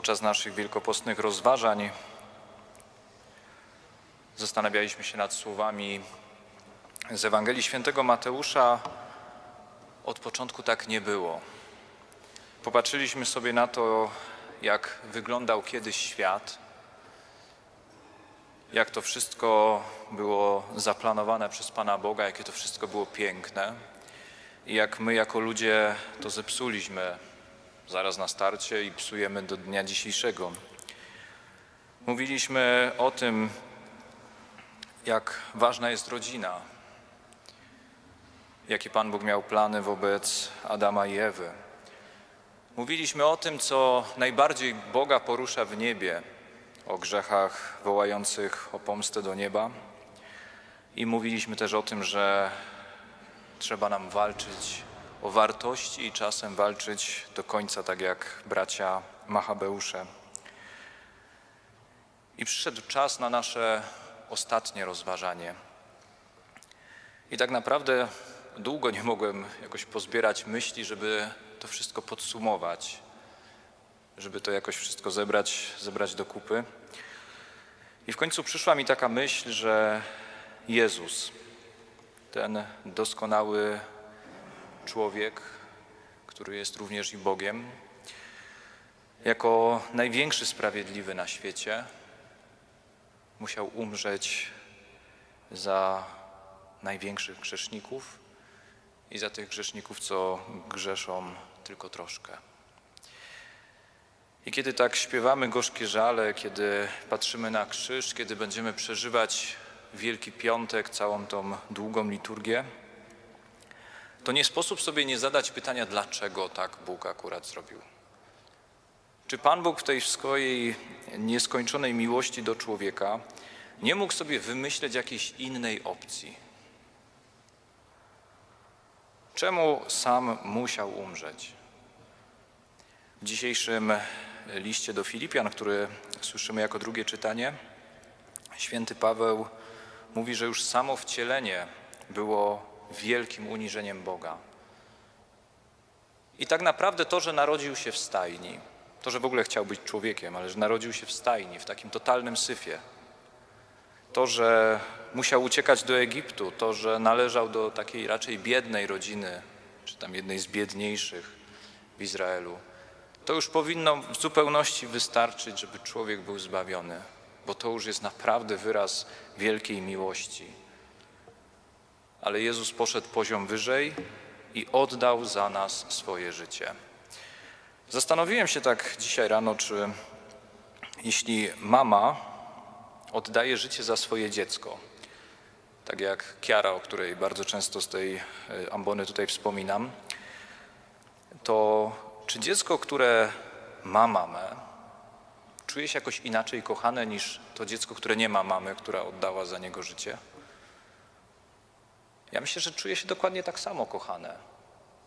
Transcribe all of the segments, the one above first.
Podczas naszych wielkopostnych rozważań zastanawialiśmy się nad słowami z Ewangelii Świętego Mateusza. Od początku tak nie było. Popatrzyliśmy sobie na to, jak wyglądał kiedyś świat, jak to wszystko było zaplanowane przez Pana Boga, jakie to wszystko było piękne i jak my jako ludzie to zepsuliśmy zaraz na starcie i psujemy do dnia dzisiejszego. Mówiliśmy o tym, jak ważna jest rodzina, jakie Pan Bóg miał plany wobec Adama i Ewy. Mówiliśmy o tym, co najbardziej Boga porusza w niebie, o grzechach wołających o pomstę do nieba. I mówiliśmy też o tym, że trzeba nam walczyć o wartości i czasem walczyć do końca, tak jak bracia Machabeusze. I przyszedł czas na nasze ostatnie rozważanie. I tak naprawdę długo nie mogłem jakoś pozbierać myśli, żeby to wszystko podsumować, żeby to jakoś wszystko zebrać, zebrać do kupy. I w końcu przyszła mi taka myśl, że Jezus, ten doskonały człowiek, który jest również i Bogiem, jako największy sprawiedliwy na świecie, musiał umrzeć za największych grzeszników i za tych grzeszników, co grzeszą tylko troszkę. I kiedy tak śpiewamy gorzkie żale, kiedy patrzymy na krzyż, kiedy będziemy przeżywać Wielki Piątek, całą tą długą liturgię, to nie sposób sobie nie zadać pytania, dlaczego tak Bóg akurat zrobił. Czy Pan Bóg w tej swojej nieskończonej miłości do człowieka nie mógł sobie wymyśleć jakiejś innej opcji? Czemu sam musiał umrzeć? W dzisiejszym liście do Filipian, który słyszymy jako drugie czytanie, święty Paweł mówi, że już samo wcielenie było wielkim uniżeniem Boga. I tak naprawdę to, że narodził się w stajni, to, że w ogóle chciał być człowiekiem, ale że narodził się w stajni, w takim totalnym syfie, to, że musiał uciekać do Egiptu, to, że należał do takiej raczej biednej rodziny, czy tam jednej z biedniejszych w Izraelu, to już powinno w zupełności wystarczyć, żeby człowiek był zbawiony, bo to już jest naprawdę wyraz wielkiej miłości. Ale Jezus poszedł poziom wyżej i oddał za nas swoje życie. Zastanowiłem się tak dzisiaj rano, czy jeśli mama oddaje życie za swoje dziecko, tak jak Kiara, o której bardzo często z tej e, ambony tutaj wspominam, to czy dziecko, które ma mamę, czuje się jakoś inaczej kochane niż to dziecko, które nie ma mamy, która oddała za niego życie? Ja myślę, że czuje się dokładnie tak samo kochane,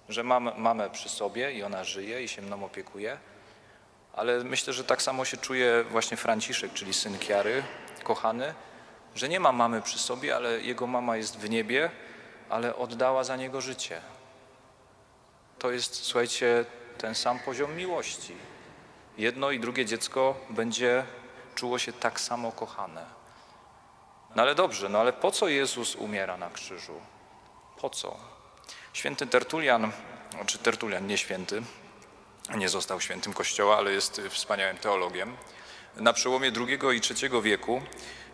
że mam mamę przy sobie i ona żyje i się mną opiekuje, ale myślę, że tak samo się czuje właśnie Franciszek, czyli syn Kiary, kochany, że nie ma mamy przy sobie, ale jego mama jest w niebie, ale oddała za niego życie. To jest, słuchajcie, ten sam poziom miłości. Jedno i drugie dziecko będzie czuło się tak samo kochane. No ale dobrze, no ale po co Jezus umiera na krzyżu? Po co? Święty Tertulian, czy znaczy Tertulian, nie święty, nie został świętym Kościoła, ale jest wspaniałym teologiem, na przełomie II i III wieku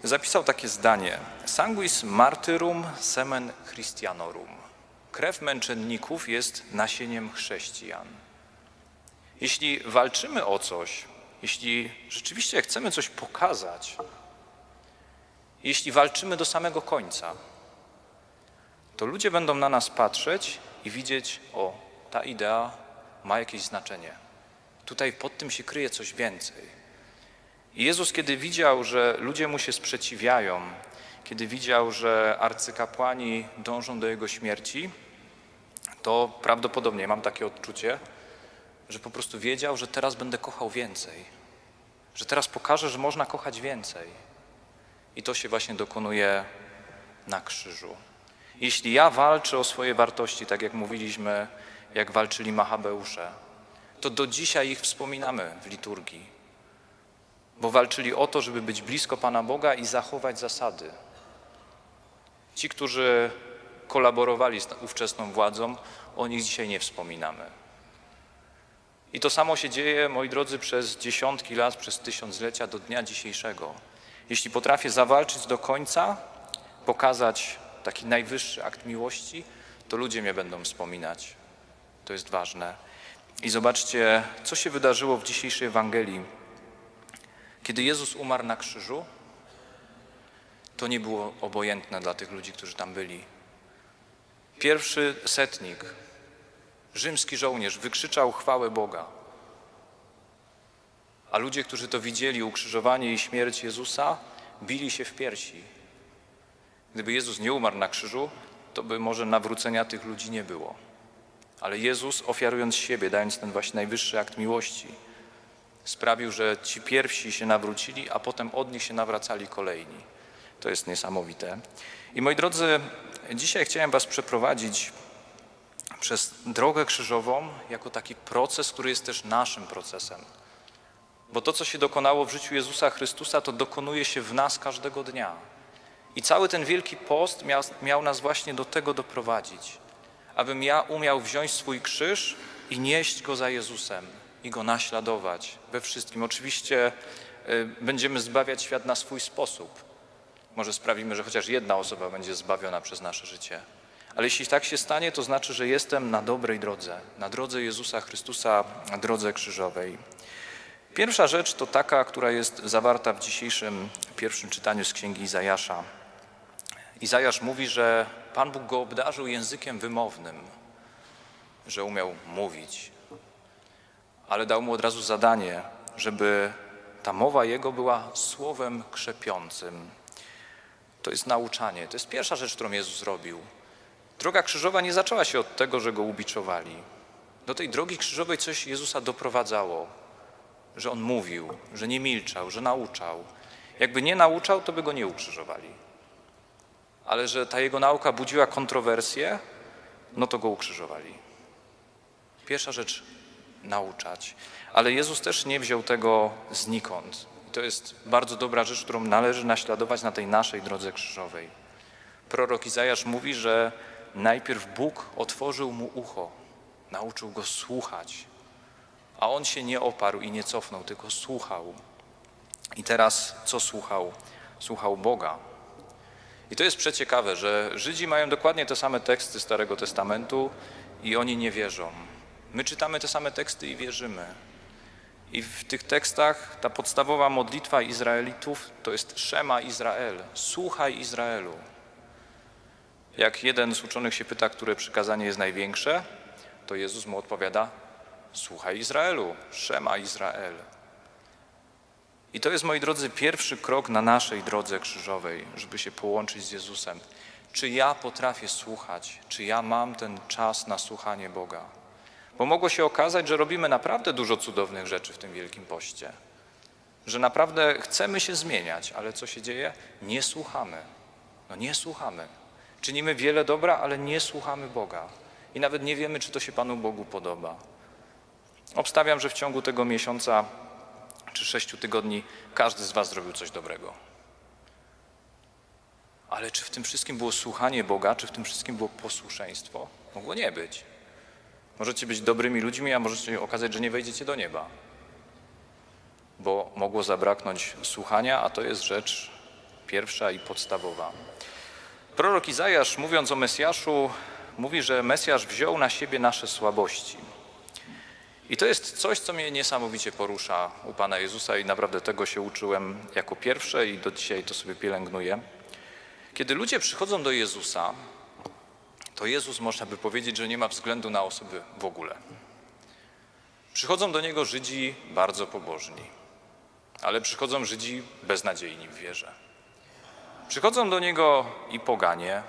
zapisał takie zdanie: Sanguis martyrum semen Christianorum. Krew męczenników jest nasieniem chrześcijan. Jeśli walczymy o coś, jeśli rzeczywiście chcemy coś pokazać, jeśli walczymy do samego końca, to ludzie będą na nas patrzeć i widzieć, o, ta idea ma jakieś znaczenie. Tutaj pod tym się kryje coś więcej. I Jezus, kiedy widział, że ludzie mu się sprzeciwiają, kiedy widział, że arcykapłani dążą do jego śmierci, to prawdopodobnie mam takie odczucie, że po prostu wiedział, że teraz będę kochał więcej, że teraz pokażę, że można kochać więcej. I to się właśnie dokonuje na krzyżu. Jeśli ja walczę o swoje wartości, tak jak mówiliśmy, jak walczyli Machabeusze, to do dzisiaj ich wspominamy w liturgii bo walczyli o to, żeby być blisko Pana Boga i zachować zasady. Ci, którzy kolaborowali z ówczesną władzą, o nich dzisiaj nie wspominamy. I to samo się dzieje, moi drodzy, przez dziesiątki lat, przez tysiąclecia do dnia dzisiejszego. Jeśli potrafię zawalczyć do końca, pokazać taki najwyższy akt miłości, to ludzie mnie będą wspominać. To jest ważne. I zobaczcie, co się wydarzyło w dzisiejszej Ewangelii. Kiedy Jezus umarł na krzyżu, to nie było obojętne dla tych ludzi, którzy tam byli. Pierwszy setnik, rzymski żołnierz, wykrzyczał chwałę Boga. A ludzie, którzy to widzieli, ukrzyżowanie i śmierć Jezusa, bili się w piersi. Gdyby Jezus nie umarł na krzyżu, to by może nawrócenia tych ludzi nie było. Ale Jezus, ofiarując siebie, dając ten właśnie najwyższy akt miłości, sprawił, że ci pierwsi się nawrócili, a potem od nich się nawracali kolejni. To jest niesamowite. I moi drodzy, dzisiaj chciałem Was przeprowadzić przez drogę krzyżową jako taki proces, który jest też naszym procesem. Bo to, co się dokonało w życiu Jezusa Chrystusa, to dokonuje się w nas każdego dnia. I cały ten wielki post miał, miał nas właśnie do tego doprowadzić, abym ja umiał wziąć swój krzyż i nieść go za Jezusem i go naśladować we wszystkim. Oczywiście y, będziemy zbawiać świat na swój sposób. Może sprawimy, że chociaż jedna osoba będzie zbawiona przez nasze życie. Ale jeśli tak się stanie, to znaczy, że jestem na dobrej drodze, na drodze Jezusa Chrystusa, na drodze krzyżowej. Pierwsza rzecz to taka, która jest zawarta w dzisiejszym pierwszym czytaniu z księgi Izajasza. Izajasz mówi, że Pan Bóg go obdarzył językiem wymownym, że umiał mówić, ale dał mu od razu zadanie, żeby ta mowa jego była słowem krzepiącym. To jest nauczanie. To jest pierwsza rzecz, którą Jezus zrobił. Droga krzyżowa nie zaczęła się od tego, że go ubiczowali. Do tej drogi krzyżowej coś Jezusa doprowadzało, że on mówił, że nie milczał, że nauczał. Jakby nie nauczał, to by go nie ukrzyżowali. Ale że ta jego nauka budziła kontrowersje, no to go ukrzyżowali. Pierwsza rzecz nauczać. Ale Jezus też nie wziął tego znikąd. I to jest bardzo dobra rzecz, którą należy naśladować na tej naszej drodze krzyżowej. Prorok Izajasz mówi, że najpierw Bóg otworzył mu ucho, nauczył go słuchać, a on się nie oparł i nie cofnął, tylko słuchał. I teraz co słuchał? Słuchał Boga. I to jest przeciekawe, że Żydzi mają dokładnie te same teksty Starego Testamentu i oni nie wierzą. My czytamy te same teksty i wierzymy. I w tych tekstach ta podstawowa modlitwa Izraelitów to jest Szema Izrael, słuchaj Izraelu. Jak jeden z uczonych się pyta, które przykazanie jest największe, to Jezus mu odpowiada: Słuchaj Izraelu, Szema Izrael. I to jest, moi drodzy, pierwszy krok na naszej drodze krzyżowej, żeby się połączyć z Jezusem. Czy ja potrafię słuchać? Czy ja mam ten czas na słuchanie Boga? Bo mogło się okazać, że robimy naprawdę dużo cudownych rzeczy w tym Wielkim Poście. Że naprawdę chcemy się zmieniać, ale co się dzieje? Nie słuchamy. No nie słuchamy. Czynimy wiele dobra, ale nie słuchamy Boga. I nawet nie wiemy, czy to się Panu Bogu podoba. Obstawiam, że w ciągu tego miesiąca czy sześciu tygodni każdy z Was zrobił coś dobrego. Ale czy w tym wszystkim było słuchanie Boga, czy w tym wszystkim było posłuszeństwo? Mogło nie być. Możecie być dobrymi ludźmi, a możecie okazać, że nie wejdziecie do nieba. Bo mogło zabraknąć słuchania, a to jest rzecz pierwsza i podstawowa. Prorok Izajasz, mówiąc o Mesjaszu, mówi, że Mesjasz wziął na siebie nasze słabości. I to jest coś, co mnie niesamowicie porusza u Pana Jezusa i naprawdę tego się uczyłem jako pierwsze i do dzisiaj to sobie pielęgnuję. Kiedy ludzie przychodzą do Jezusa, to Jezus można by powiedzieć, że nie ma względu na osoby w ogóle. Przychodzą do Niego Żydzi bardzo pobożni, ale przychodzą Żydzi beznadziejni w wierze. Przychodzą do Niego i poganie,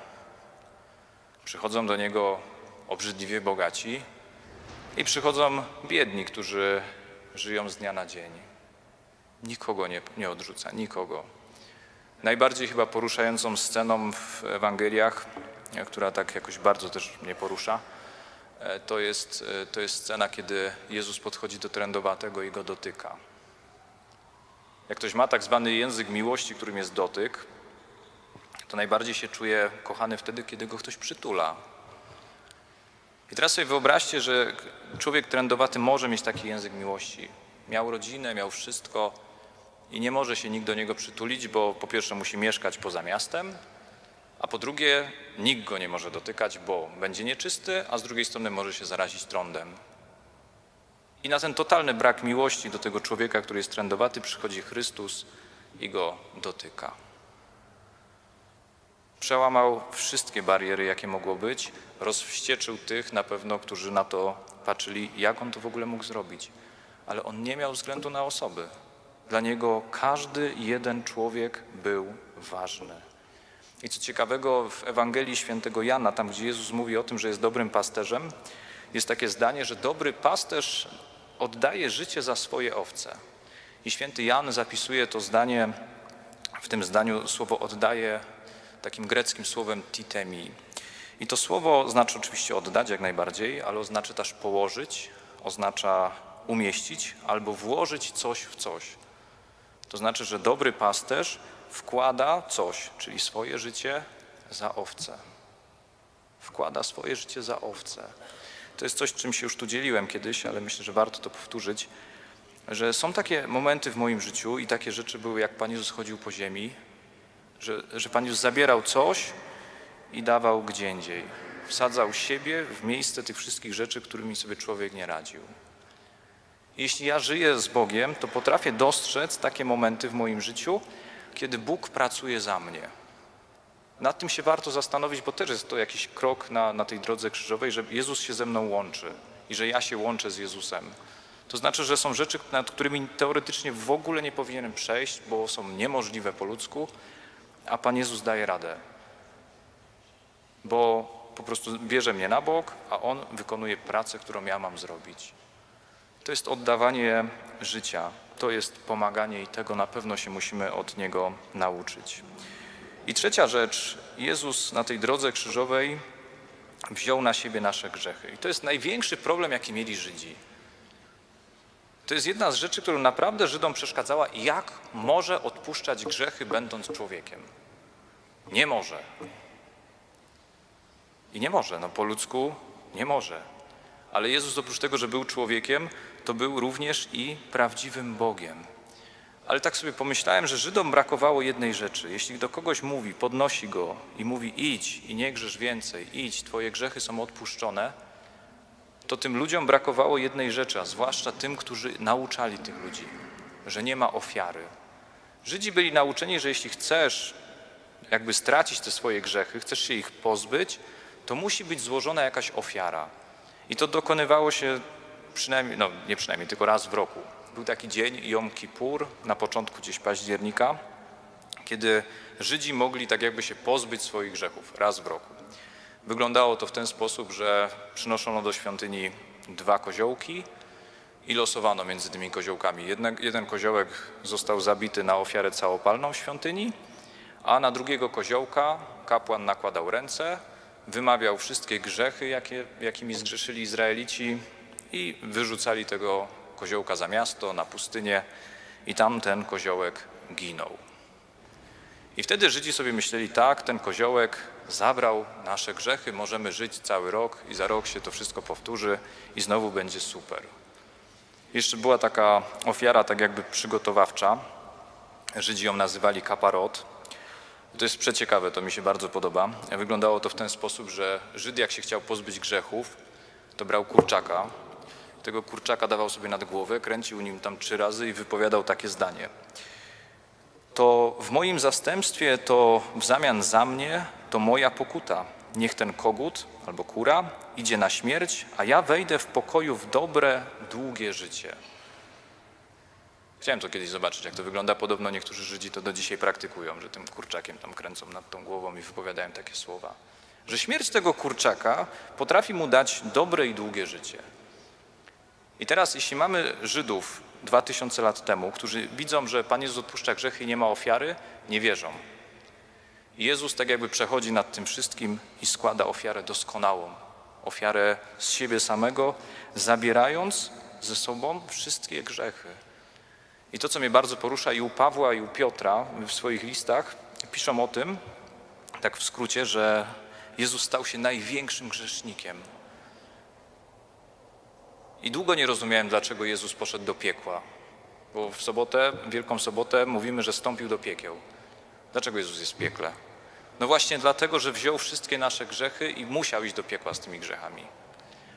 przychodzą do Niego obrzydliwie bogaci i przychodzą biedni, którzy żyją z dnia na dzień. Nikogo nie, nie odrzuca, nikogo. Najbardziej chyba poruszającą sceną w Ewangeliach, która tak jakoś bardzo też mnie porusza, e, to jest, e, to jest scena, kiedy Jezus podchodzi do trędowatego i go dotyka. Jak ktoś ma tak zwany język miłości, którym jest dotyk, to najbardziej się czuje kochany wtedy, kiedy go ktoś przytula. I teraz sobie wyobraźcie, że człowiek trendowaty może mieć taki język miłości. Miał rodzinę, miał wszystko i nie może się nikt do niego przytulić, bo po pierwsze musi mieszkać poza miastem, a po drugie nikt go nie może dotykać, bo będzie nieczysty, a z drugiej strony może się zarazić trądem. I na ten totalny brak miłości do tego człowieka, który jest trendowaty, przychodzi Chrystus i go dotyka. Przełamał wszystkie bariery, jakie mogło być, rozwścieczył tych na pewno, którzy na to patrzyli, jak on to w ogóle mógł zrobić. Ale on nie miał względu na osoby. Dla niego każdy jeden człowiek był ważny. I co ciekawego, w Ewangelii Świętego Jana, tam gdzie Jezus mówi o tym, że jest dobrym pasterzem, jest takie zdanie, że dobry pasterz oddaje życie za swoje owce. I święty Jan zapisuje to zdanie, w tym zdaniu słowo oddaje takim greckim słowem titemi. I to słowo znaczy oczywiście oddać jak najbardziej, ale oznacza też położyć, oznacza umieścić albo włożyć coś w coś. To znaczy, że dobry pasterz wkłada coś, czyli swoje życie za owce. Wkłada swoje życie za owce. To jest coś, czym się już tu dzieliłem kiedyś, ale myślę, że warto to powtórzyć, że są takie momenty w moim życiu i takie rzeczy były, jak Pan Jezus chodził po ziemi, że, że Pan Jezus zabierał coś i dawał gdzie indziej. Wsadzał siebie w miejsce tych wszystkich rzeczy, którymi sobie człowiek nie radził. Jeśli ja żyję z Bogiem, to potrafię dostrzec takie momenty w moim życiu, kiedy Bóg pracuje za mnie. Nad tym się warto zastanowić, bo też jest to jakiś krok na, na tej drodze krzyżowej, że Jezus się ze mną łączy i że ja się łączę z Jezusem. To znaczy, że są rzeczy, nad którymi teoretycznie w ogóle nie powinienem przejść, bo są niemożliwe po ludzku, a Pan Jezus daje radę. Bo po prostu bierze mnie na bok, a On wykonuje pracę, którą ja mam zrobić. To jest oddawanie życia, to jest pomaganie i tego na pewno się musimy od Niego nauczyć. I trzecia rzecz, Jezus na tej drodze krzyżowej wziął na siebie nasze grzechy. I to jest największy problem, jaki mieli Żydzi. To jest jedna z rzeczy, która naprawdę Żydom przeszkadzała, jak może odpuszczać grzechy, będąc człowiekiem. Nie może. I nie może, no po ludzku nie może. Ale Jezus oprócz tego, że był człowiekiem, to był również i prawdziwym Bogiem. Ale tak sobie pomyślałem, że Żydom brakowało jednej rzeczy. Jeśli do kogoś mówi, podnosi go i mówi idź i nie grzesz więcej, idź, twoje grzechy są odpuszczone, to tym ludziom brakowało jednej rzeczy, a zwłaszcza tym, którzy nauczali tych ludzi, że nie ma ofiary. Żydzi byli nauczeni, że jeśli chcesz jakby stracić te swoje grzechy, chcesz się ich pozbyć, to musi być złożona jakaś ofiara. I to dokonywało się przynajmniej, no nie przynajmniej, tylko raz w roku. Był taki dzień Jom Kippur na początku gdzieś października, kiedy Żydzi mogli tak jakby się pozbyć swoich grzechów raz w roku. Wyglądało to w ten sposób, że przynoszono do świątyni dwa koziołki i losowano między tymi koziołkami. Jeden, jeden koziołek został zabity na ofiarę całopalną w świątyni, a na drugiego koziołka kapłan nakładał ręce, wymawiał wszystkie grzechy, jakie, jakimi zgrzeszyli Izraelici i wyrzucali tego koziołka za miasto, na pustynię i tam ten koziołek ginął. I wtedy Żydzi sobie myśleli, tak, ten koziołek zabrał nasze grzechy, możemy żyć cały rok i za rok się to wszystko powtórzy i znowu będzie super. Jeszcze była taka ofiara tak jakby przygotowawcza. Żydzi ją nazywali kaparot. To jest przeciekawe, to mi się bardzo podoba. Wyglądało to w ten sposób, że Żyd jak się chciał pozbyć grzechów, to brał kurczaka, tego kurczaka dawał sobie nad głowę, kręcił nim tam trzy razy i wypowiadał takie zdanie. To w moim zastępstwie, to w zamian za mnie, to moja pokuta. Niech ten kogut albo kura idzie na śmierć, a ja wejdę w pokoju w dobre, długie życie. Chciałem to kiedyś zobaczyć, jak to wygląda. Podobno niektórzy Żydzi to do dzisiaj praktykują, że tym kurczakiem tam kręcą nad tą głową i wypowiadają takie słowa. Że śmierć tego kurczaka potrafi mu dać dobre i długie życie. I teraz, jeśli mamy Żydów dwa tysiące lat temu, którzy widzą, że Pan Jezus odpuszcza grzechy i nie ma ofiary, nie wierzą. Jezus tak jakby przechodzi nad tym wszystkim i składa ofiarę doskonałą. Ofiarę z siebie samego, zabierając ze sobą wszystkie grzechy. I to, co mnie bardzo porusza i u Pawła, i u Piotra w swoich listach, piszą o tym, tak w skrócie, że Jezus stał się największym grzesznikiem. I długo nie rozumiałem, dlaczego Jezus poszedł do piekła. Bo w sobotę, Wielką Sobotę mówimy, że stąpił do piekieł. Dlaczego Jezus jest w piekle? No właśnie dlatego, że wziął wszystkie nasze grzechy i musiał iść do piekła z tymi grzechami.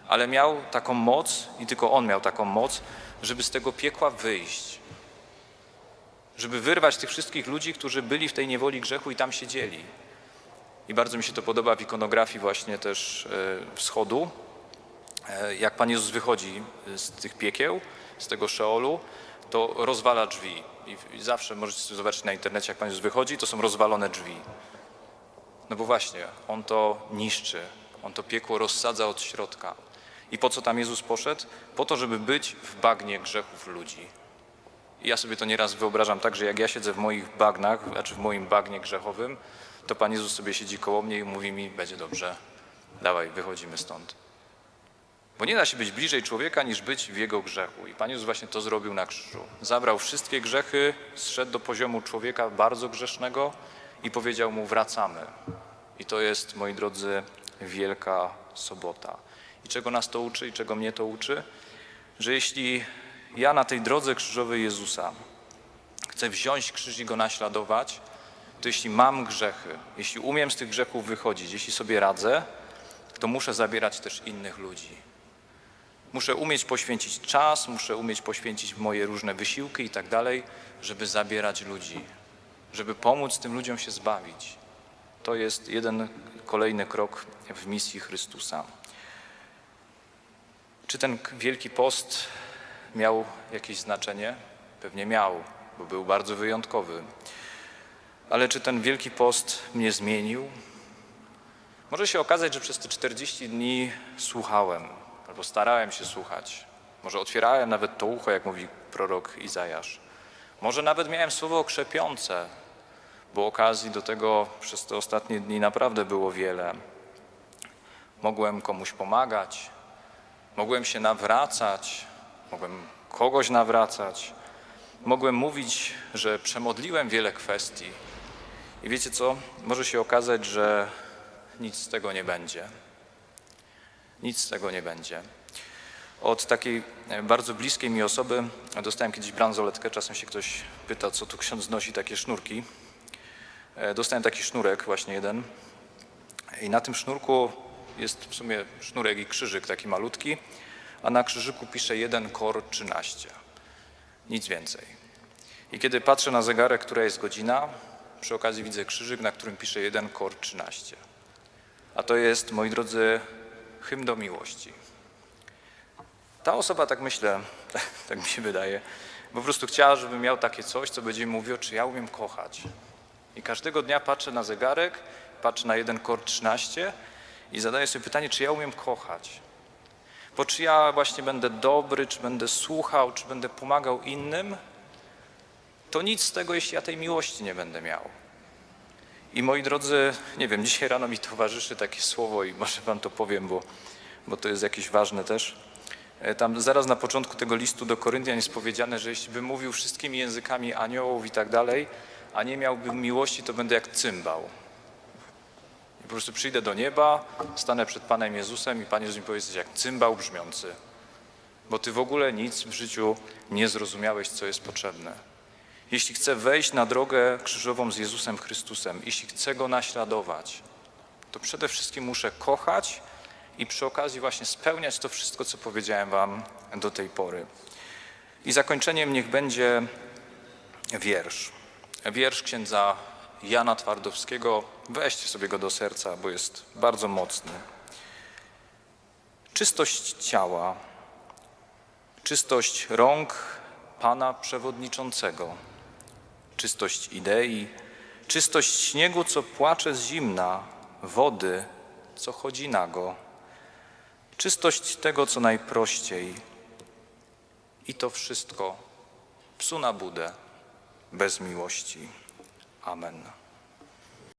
Ale miał taką moc, i tylko On miał taką moc, żeby z tego piekła wyjść. Żeby wyrwać tych wszystkich ludzi, którzy byli w tej niewoli grzechu i tam siedzieli. I bardzo mi się to podoba w ikonografii właśnie też e, wschodu, jak Pan Jezus wychodzi z tych piekieł, z tego Szeolu, to rozwala drzwi. I zawsze możecie zobaczyć na internecie, jak Pan Jezus wychodzi, to są rozwalone drzwi. No bo właśnie, On to niszczy, On to piekło rozsadza od środka. I po co tam Jezus poszedł? Po to, żeby być w bagnie grzechów ludzi. I ja sobie to nieraz wyobrażam tak, że jak ja siedzę w moich bagnach, znaczy w moim bagnie grzechowym, to Pan Jezus sobie siedzi koło mnie i mówi mi, będzie dobrze, dawaj, wychodzimy stąd. Bo nie da się być bliżej człowieka, niż być w jego grzechu. I Pan Jezus właśnie to zrobił na krzyżu. Zabrał wszystkie grzechy, zszedł do poziomu człowieka bardzo grzesznego i powiedział mu, wracamy. I to jest, moi drodzy, wielka sobota. I czego nas to uczy i czego mnie to uczy? Że jeśli ja na tej drodze krzyżowej Jezusa chcę wziąć krzyż i go naśladować, to jeśli mam grzechy, jeśli umiem z tych grzechów wychodzić, jeśli sobie radzę, to muszę zabierać też innych ludzi. Muszę umieć poświęcić czas, muszę umieć poświęcić moje różne wysiłki i tak dalej, żeby zabierać ludzi, żeby pomóc tym ludziom się zbawić. To jest jeden kolejny krok w misji Chrystusa. Czy ten wielki post miał jakieś znaczenie? Pewnie miał, bo był bardzo wyjątkowy. Ale czy ten wielki post mnie zmienił? Może się okazać, że przez te 40 dni słuchałem, albo starałem się słuchać. Może otwierałem nawet to ucho, jak mówi prorok Izajasz. Może nawet miałem słowo okrzepiące, bo okazji do tego przez te ostatnie dni naprawdę było wiele. Mogłem komuś pomagać, mogłem się nawracać, mogłem kogoś nawracać, mogłem mówić, że przemodliłem wiele kwestii. I wiecie co? Może się okazać, że nic z tego nie będzie. Nic z tego nie będzie. Od takiej bardzo bliskiej mi osoby dostałem kiedyś bransoletkę. Czasem się ktoś pyta, co tu ksiądz nosi takie sznurki. E, dostałem taki sznurek, właśnie jeden. I na tym sznurku jest w sumie sznurek i krzyżyk taki malutki, a na krzyżyku pisze 1 kor 13. Nic więcej. I kiedy patrzę na zegarek, która jest godzina, przy okazji widzę krzyżyk, na którym pisze 1 kor 13. A to jest, moi drodzy, hymn do miłości. Ta osoba, tak myślę, tak mi się wydaje, po prostu chciała, żebym miał takie coś, co będzie mi mówiło, czy ja umiem kochać. I każdego dnia patrzę na zegarek, patrzę na jeden kor 13 i zadaję sobie pytanie, czy ja umiem kochać. Bo czy ja właśnie będę dobry, czy będę słuchał, czy będę pomagał innym, to nic z tego, jeśli ja tej miłości nie będę miał. I moi drodzy, nie wiem, dzisiaj rano mi towarzyszy takie słowo i może wam to powiem, bo, bo to jest jakieś ważne też. E, tam zaraz na początku tego listu do Koryntian jest powiedziane, że jeśli bym mówił wszystkimi językami aniołów i tak dalej, a nie miałbym miłości, to będę jak cymbał. I po prostu przyjdę do nieba, stanę przed Panem Jezusem i Pan Jezus mi powie, jak cymbał brzmiący. Bo Ty w ogóle nic w życiu nie zrozumiałeś, co jest potrzebne. Jeśli chcę wejść na drogę krzyżową z Jezusem Chrystusem, jeśli chcę Go naśladować, to przede wszystkim muszę kochać i przy okazji właśnie spełniać to wszystko, co powiedziałem Wam do tej pory. I zakończeniem niech będzie wiersz. Wiersz księdza Jana Twardowskiego. Weźcie sobie go do serca, bo jest bardzo mocny. Czystość ciała, czystość rąk Pana Przewodniczącego czystość idei, czystość śniegu, co płacze z zimna, wody, co chodzi nago, czystość tego, co najprościej. I to wszystko psu na budę bez miłości. Amen.